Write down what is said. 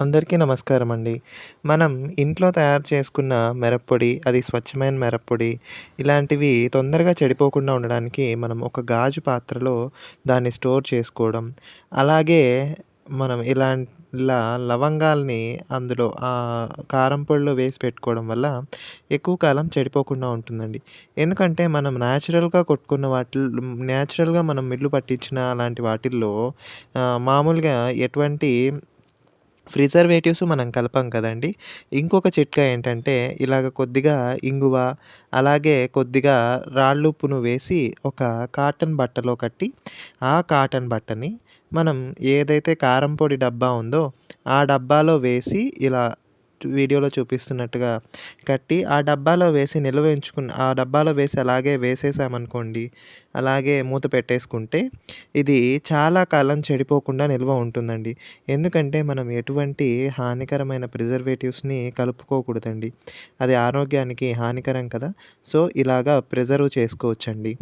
అందరికీ నమస్కారం అండి మనం ఇంట్లో తయారు చేసుకున్న మిరప్పొడి అది స్వచ్ఛమైన మిరప్పొడి ఇలాంటివి తొందరగా చెడిపోకుండా ఉండడానికి మనం ఒక గాజు పాత్రలో దాన్ని స్టోర్ చేసుకోవడం అలాగే మనం ఇలా ఇలా లవంగాల్ని అందులో కారం పొడిలో వేసి పెట్టుకోవడం వల్ల ఎక్కువ కాలం చెడిపోకుండా ఉంటుందండి. ఎందుకంటే మనం న్యాచురల్గా కొట్టుకున్న వాటి న్యాచురల్గా మనం మిల్లు పట్టించిన అలాంటి వాటిల్లో మామూలుగా ఎటువంటి ప్రిజర్వేటివ్స్ మనం కలపం కదండి. ఇంకొక చిట్కా ఏంటంటే ఇలాగ కొద్దిగా ఇంగువ అలాగే కొద్దిగా రాళ్ళుప్పును వేసి ఒక కాటన్ బట్టలో కట్టి ఆ కాటన్ బట్టని మనం ఏదైతే కారం పొడి డబ్బా ఉందో ఆ డబ్బాలో వేసి ఇలా వీడియోలో చూపిస్తున్నట్టుగా కట్టి ఆ డబ్బాలో వేసి నిల్వ ఉంచుకున్న ఆ డబ్బాలో వేసి అలాగే వేసేసామనుకోండి అలాగే మూత పెట్టేసుకుంటే ఇది చాలా కాలం చెడిపోకుండా నిల్వ ఉంటుందండి. ఎందుకంటే మనం ఎటువంటి హానికరమైన ప్రిజర్వేటివ్స్ని కలుపుకోకూడదండి. అది ఆరోగ్యానికి హానికరం కదా. సో ఇలాగా ప్రిజర్వ్ చేసుకోవచ్చండి.